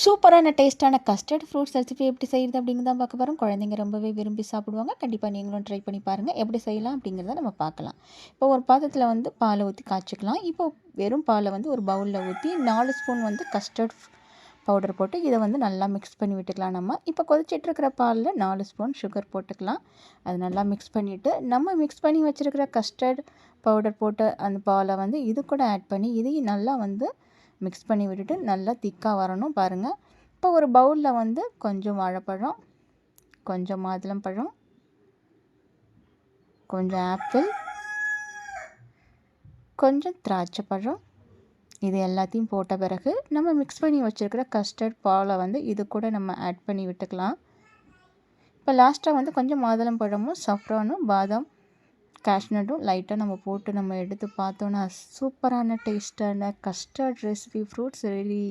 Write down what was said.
சூப்பரான டேஸ்ட்டான custard fruits recipe எப்படி செய்கிறது அப்படிங்கிறத தான் பார்க்க போகிறோம் குழந்தைங்க ரொம்பவே விரும்பி சாப்பிடுவாங்க. கண்டிப்பாக நீங்களும் ட்ரை பண்ணி பாருங்கள் எப்படி செய்யலாம் அப்படிங்கிறத நம்ம பார்க்கலாம். இப்போ ஒரு பாத்திரத்தில் வந்து பாலை ஊற்றி காய்ச்சிக்கலாம். இப்போ வெறும் பாலை வந்து ஒரு பவுலில் ஊற்றி நாலு ஸ்பூன் வந்து கஸ்டர்ட் பவுடர் போட்டு இதை வந்து நல்லா மிக்ஸ் பண்ணி விட்டுக்கலாம் நம்ம. இப்போ கொதிச்சிட்ருக்கிற பாலில் நாலு ஸ்பூன் சுகர் போட்டுக்கலாம். அது நல்லா மிக்ஸ் பண்ணிவிட்டு நம்ம மிக்ஸ் பண்ணி வச்சுருக்கிற கஸ்டர்ட் பவுடர் போட்டு அந்த பாலை வந்து இது கூட ஆட் பண்ணி இதையும் நல்லா வந்து மிக்ஸ் பண்ணி விட்டுட்டு நல்லா திக்காக வரணும் பாருங்கள் இப்போ ஒரு பவுலில் வந்து கொஞ்சம் வாழைப்பழம் கொஞ்சம் மாதுளம்பழம் கொஞ்சம் ஆப்பிள் கொஞ்சம் திராட்சை பழம். இது எல்லாத்தையும் போட்ட பிறகு நம்ம மிக்ஸ் பண்ணி வச்சுருக்கிற கஸ்டர்ட் பாலை வந்து இது கூட நம்ம ஆட் பண்ணி விட்டுக்கலாம். இப்போ லாஸ்ட்டாக வந்து கொஞ்சம் மாதுளம் பழமும் சஃப்ரானும் பாதாம் கேஷ்னட்டும் லைட்டாக நம்ம போட்டு நம்ம எடுத்து பார்த்தோன்னா சூப்பரான டேஸ்ட்டான கஸ்டர்ட் ரெசிபி ஃப்ரூட்ஸ் ரெடி